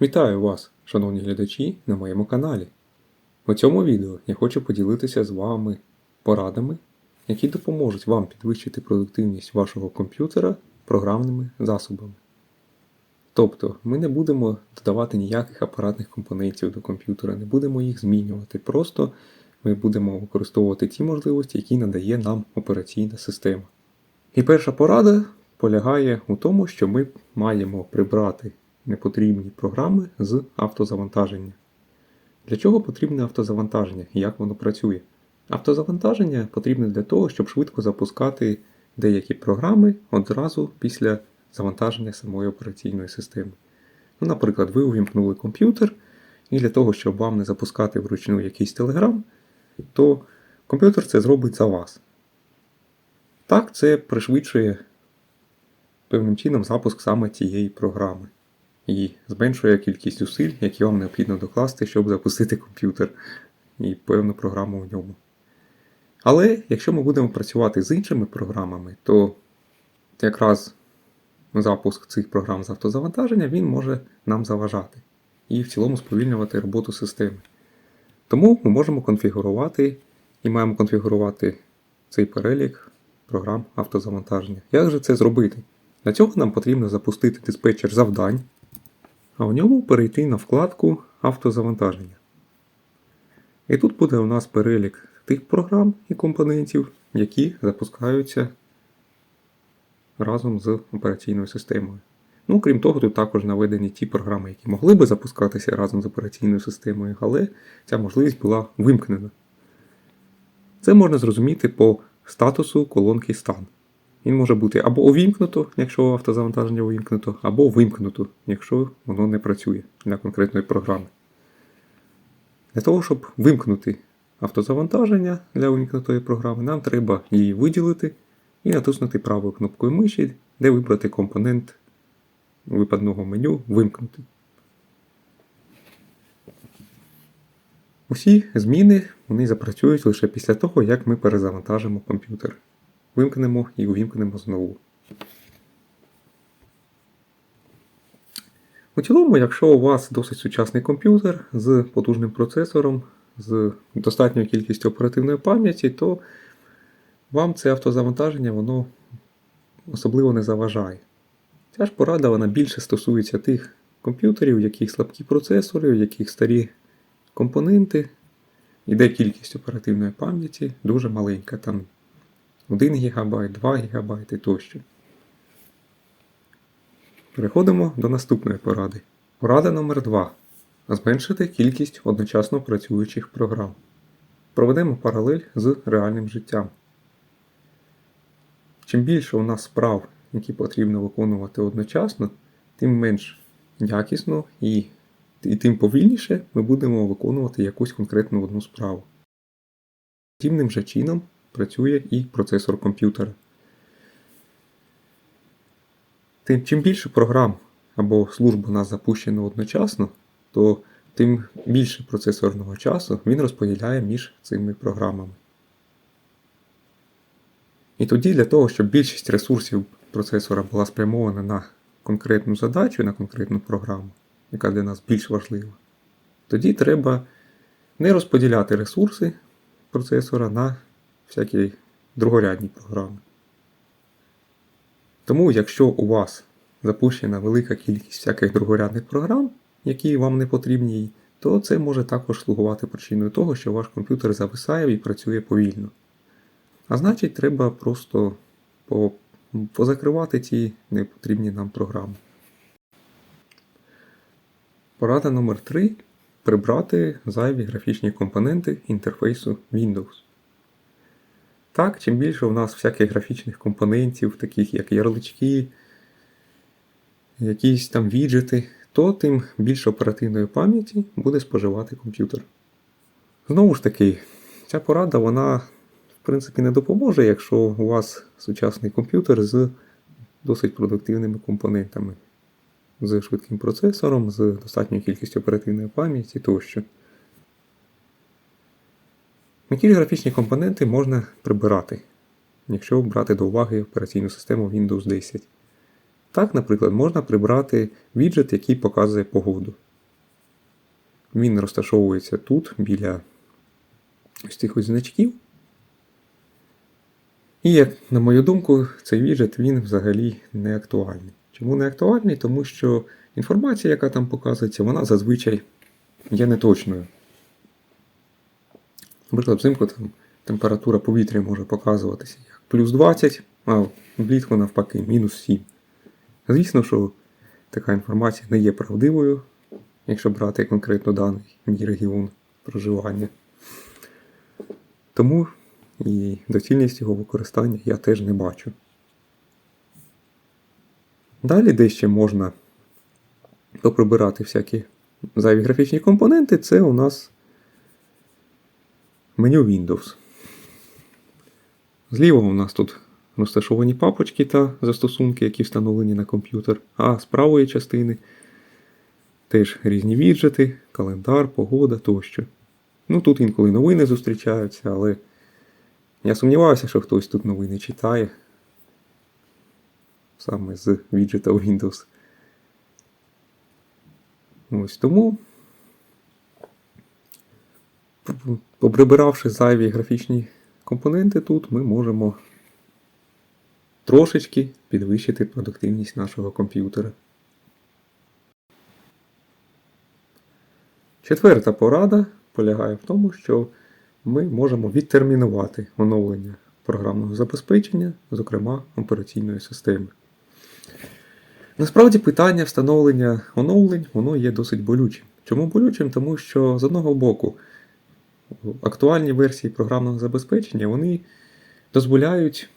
Вітаю вас, шановні глядачі, на моєму каналі. У цьому відео я хочу поділитися з вами порадами, які допоможуть вам підвищити продуктивність вашого комп'ютера програмними засобами. Тобто, ми не будемо додавати ніяких апаратних компонентів до комп'ютера, не будемо їх змінювати. Просто ми будемо використовувати ті можливості, які надає нам операційна система. І перша порада полягає у тому, що ми маємо прибрати непотрібні програми з автозавантаження. Для чого потрібне автозавантаження і як воно працює? Автозавантаження потрібне для того, щоб швидко запускати деякі програми одразу після завантаження самої операційної системи. Ну, наприклад, ви увімкнули комп'ютер, і для того, щоб вам не запускати вручну якийсь телеграм, то комп'ютер це зробить за вас. Так, це пришвидшує певним чином запуск саме цієї програми і зменшує кількість зусиль, які вам необхідно докласти, щоб запустити комп'ютер і певну програму в ньому. Але якщо ми будемо працювати з іншими програмами, то якраз запуск цих програм з автозавантаження він може нам заважати і в цілому сповільнювати роботу системи. Тому ми можемо конфігурувати і маємо конфігурувати цей перелік програм автозавантаження. Як же це зробити? Для цього нам потрібно запустити диспетчер завдань, а в ньому перейти на вкладку автозавантаження. І тут буде у нас перелік тих програм і компонентів, які запускаються разом з операційною системою. Ну, крім того, тут також наведені ті програми, які могли би запускатися разом з операційною системою, але ця можливість була вимкнена. Це можна зрозуміти по статусу колонки стан. Він може бути або увімкнуто, якщо автозавантаження увімкнуто, або вимкнуто, якщо воно не працює для конкретної програми. Для того, щоб вимкнути автозавантаження для увімкнутої програми, нам треба її виділити і натиснути правою кнопкою миші, де вибрати компонент випадного меню Вимкнути. Усі зміни вони запрацюють лише після того, як ми перезавантажимо комп'ютер. Вимкнемо і увімкнемо знову. У цілому, якщо у вас досить сучасний комп'ютер з потужним процесором, з достатньою кількістю оперативної пам'яті, то вам це автозавантаження воно особливо не заважає. Ця ж порада вона більше стосується тих комп'ютерів, у яких слабкі процесори, у яких старі компоненти, і де кількість оперативної пам'яті дуже маленька, там 1 ГБ, 2 ГБ тощо. Переходимо до наступної поради. Порада номер 2 Зменшити кількість одночасно працюючих програм. Проведемо паралель з реальним життям. Чим більше у нас справ, які потрібно виконувати одночасно, тим менш якісно і, і тим повільніше ми будемо виконувати якусь конкретну одну справу. Подібним же чином працює і процесор комп'ютера. Тим чим більше програм або служб у нас запущено одночасно, то тим більше процесорного часу він розподіляє між цими програмами. І тоді для того, щоб більшість ресурсів процесора була спрямована на конкретну задачу, на конкретну програму, яка для нас більш важлива, тоді треба не розподіляти ресурси процесора на всякі другорядні програми. Тому, якщо у вас запущена велика кількість всяких другорядних програм, які вам не потрібні, то це може також слугувати причиною того, що ваш комп'ютер зависає і працює повільно. А значить, треба просто позакривати ті непотрібні нам програми. Порада номер 3 прибрати зайві графічні компоненти інтерфейсу Windows. Так, чим більше у нас всяких графічних компонентів, таких як ярлички, якісь там віджити, то тим більше оперативної пам'яті буде споживати комп'ютер. Знову ж таки, ця порада, вона, в принципі, не допоможе, якщо у вас сучасний комп'ютер з досить продуктивними компонентами, з швидким процесором, з достатньою кількістю оперативної пам'яті тощо. Які графічні компоненти можна прибирати, якщо брати до уваги операційну систему Windows 10. Так, наприклад, можна прибрати віджит, який показує погоду. Він розташовується тут, біля ось цих ось значків. І, як на мою думку, цей віджит він взагалі не актуальний. Чому не актуальний? Тому що інформація, яка там показується, вона зазвичай є неточною. Наприклад, взимку там температура повітря може показуватися як плюс 20, а влітку навпаки мінус 7. Звісно, що така інформація не є правдивою, якщо брати конкретно даний мій регіон проживання. Тому і доцільність його використання я теж не бачу. Далі де ще можна поприбирати всякі зайві графічні компоненти, це у нас меню Windows. Зліва у нас тут розташовані папочки та застосунки, які встановлені на комп'ютер, а з правої частини теж різні віджити, календар, погода тощо. Ну тут інколи новини зустрічаються, але я сумніваюся, що хтось тут новини читає. Саме з віджита Windows. Ось тому, поприбиравши зайві графічні компоненти тут, ми можемо трошечки підвищити продуктивність нашого комп'ютера. Четверта порада полягає в тому, що ми можемо відтермінувати оновлення програмного забезпечення, зокрема операційної системи. Насправді питання встановлення оновлень воно є досить болючим. Чому болючим? Тому що з одного боку актуальні версії програмного забезпечення вони дозволяють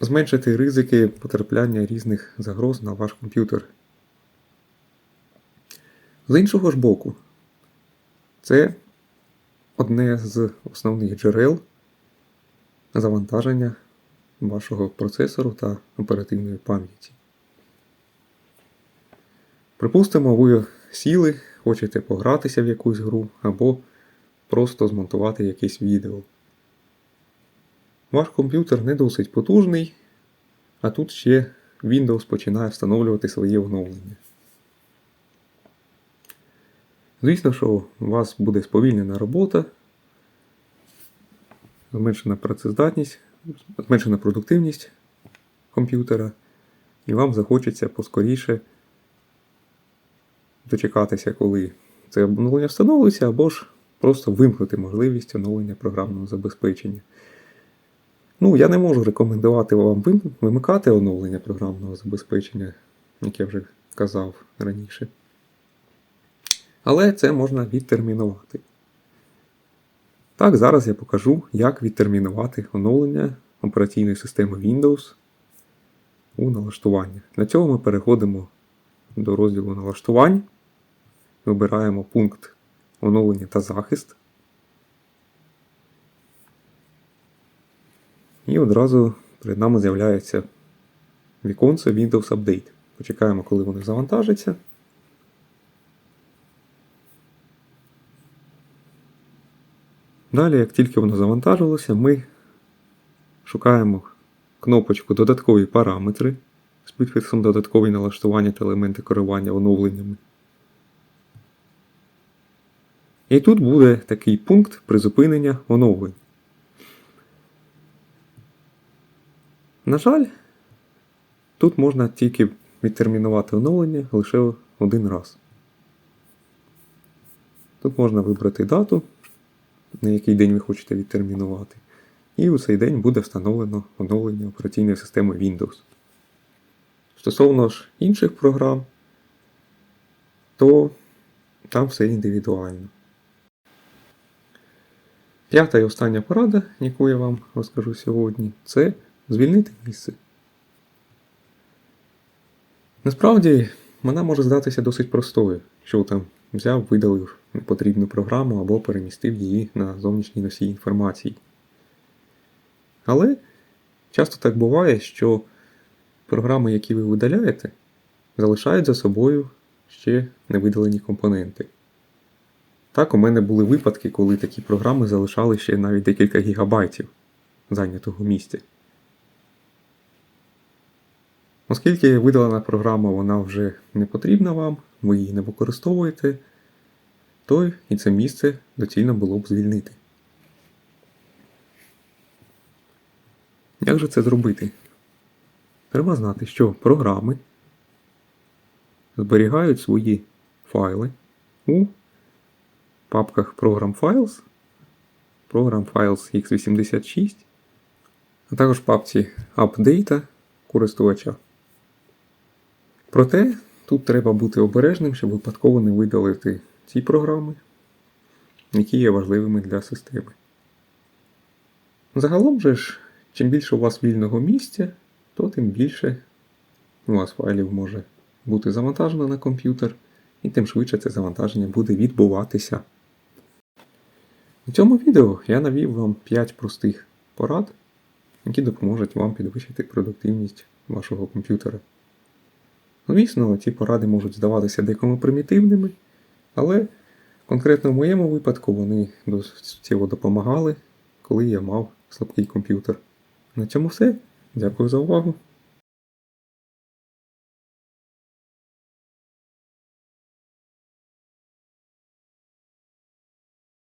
зменшити ризики потрапляння різних загроз на ваш комп'ютер. З іншого ж боку, це одне з основних джерел завантаження вашого процесору та оперативної пам'яті. Припустимо, ви сіли, хочете погратися в якусь гру або просто змонтувати якесь відео. Ваш комп'ютер не досить потужний, а тут ще Windows починає встановлювати свої оновлення. Звісно, що у вас буде сповільнена робота, зменшена працездатність, зменшена продуктивність комп'ютера, і вам захочеться поскоріше дочекатися, коли це оновлення встановлюється, або ж просто вимкнути можливість оновлення програмного забезпечення. Ну, я не можу рекомендувати вам вимикати оновлення програмного забезпечення, як я вже казав раніше. Але це можна відтермінувати. Так, зараз я покажу, як відтермінувати оновлення операційної системи Windows у налаштуваннях. Для цього ми переходимо до розділу налаштувань, вибираємо пункт оновлення та захист. І одразу перед нами з'являється віконце Windows Update. Почекаємо, коли воно завантажиться. Далі, як тільки воно завантажилося, ми шукаємо кнопочку Додаткові параметри з підписом додаткові налаштування та елементи керування оновленнями. І тут буде такий пункт призупинення оновлень. На жаль, тут можна тільки відтермінувати оновлення лише один раз. Тут можна вибрати дату, на який день ви хочете відтермінувати. І у цей день буде встановлено оновлення операційної системи Windows. Стосовно ж інших програм, то там все індивідуально. П'ята і остання порада, яку я вам розкажу сьогодні, це звільнити місце. Насправді, вона може здатися досить простою, що там взяв, видалив непотрібну програму або перемістив її на зовнішній носій інформації. Але часто так буває, що програми, які ви видаляєте, залишають за собою ще невидалені компоненти. Так, у мене були випадки, коли такі програми залишали ще навіть декілька гігабайтів зайнятого місця. Оскільки видалена програма вона вже не потрібна вам, ви її не використовуєте, то і це місце доцільно було б звільнити. Як же це зробити? Треба знати, що програми зберігають свої файли у папках Program Files, Program Files x86, а також в папці Update користувача. Проте тут треба бути обережним, щоб випадково не видалити ці програми, які є важливими для системи. Загалом же ж, чим більше у вас вільного місця, то тим більше у вас файлів може бути завантажено на комп'ютер, і тим швидше це завантаження буде відбуватися. У цьому відео я навів вам 5 простих порад, які допоможуть вам підвищити продуктивність вашого комп'ютера. Звісно, ці поради можуть здаватися декому примітивними, але конкретно в моєму випадку вони досить суттєво допомагали, коли я мав слабкий комп'ютер. На цьому все. Дякую за увагу.